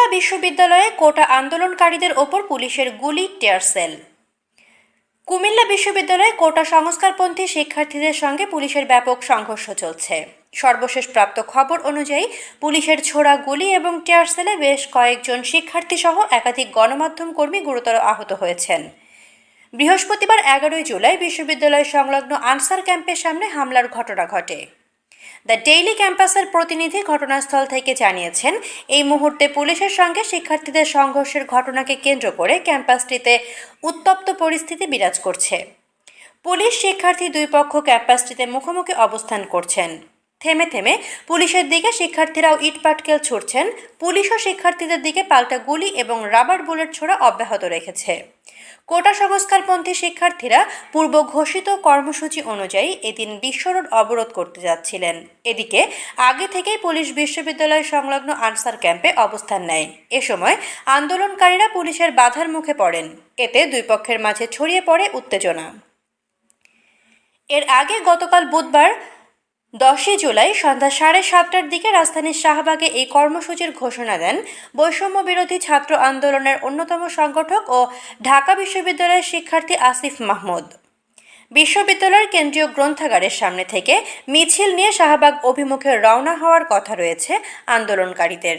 কুমিল্লা বিশ্ববিদ্যালয়ে কোটা আন্দোলনকারীদের ওপর পুলিশের গুলি, টেয়ার সেল। কুমিল্লা বিশ্ববিদ্যালয়ে কোটা সংস্কারপন্থী শিক্ষার্থীদের সঙ্গে পুলিশের ব্যাপক সংঘর্ষ চলছে। সর্বশেষ প্রাপ্ত খবর অনুযায়ী, পুলিশের ছোড়া গুলি এবং টেয়ার সেলে বেশ কয়েকজন শিক্ষার্থী সহ একাধিক গণমাধ্যম কর্মী গুরুতর আহত হয়েছেন। বৃহস্পতিবার এগারোই জুলাই বিশ্ববিদ্যালয় সংলগ্ন আনসার ক্যাম্পের সামনে হামলার ঘটনা ঘটে। দ্য ডেইলি ক্যাম্পাসের প্রতিনিধি ঘটনাস্থল থেকে জানিয়েছেন, এই মুহূর্তে পুলিশের সঙ্গে শিক্ষার্থীদের সংঘর্ষের ঘটনাকে কেন্দ্র করে ক্যাম্পাসটিতে উত্তপ্ত পরিস্থিতি বিরাজ করছে। পুলিশ শিক্ষার্থী দুই পক্ষ ক্যাম্পাসটিতে মুখোমুখি অবস্থান করছেন। থেমে থেমে পুলিশের দিকে শিক্ষার্থীরাও ইটপাটকেল ছুটছেন পুলিশও শিক্ষার্থীদের দিকে পাল্টা গুলি এবং রাবার বুলেট ছোড়া অব্যাহত রেখেছে। কোটা সংস্কারপন্থী শিক্ষার্থীরা পূর্ব ঘোষিত কর্মসূচি অনুযায়ী এদিন বিশ্বরোড অবরোধ করতে যাচ্ছিলেন। এদিকে আগে থেকেই পুলিশ বিশ্ববিদ্যালয় সংলগ্ন আনসার ক্যাম্পে অবস্থান নেয়। এ সময় আন্দোলনকারীরা পুলিশের বাধার মুখে পড়েন। এতে দুই পক্ষের মাঝে ছড়িয়ে পড়ে উত্তেজনা। এর আগে গতকাল বুধবার দশই জুলাই সন্ধ্যা সাড়ে সাতটার দিকে রাজধানীর শাহবাগে এই কর্মসূচির ঘোষণা দেন বৈষম্য বিরোধী ছাত্র আন্দোলনের অন্যতম সংগঠক ও ঢাকা বিশ্ববিদ্যালয়ের শিক্ষার্থী আসিফ মাহমুদ। বিশ্ববিদ্যালয়ের কেন্দ্রীয় গ্রন্থাগারের সামনে থেকে মিছিল নিয়ে শাহবাগ অভিমুখে রওনা হওয়ার কথা রয়েছে আন্দোলনকারীদের।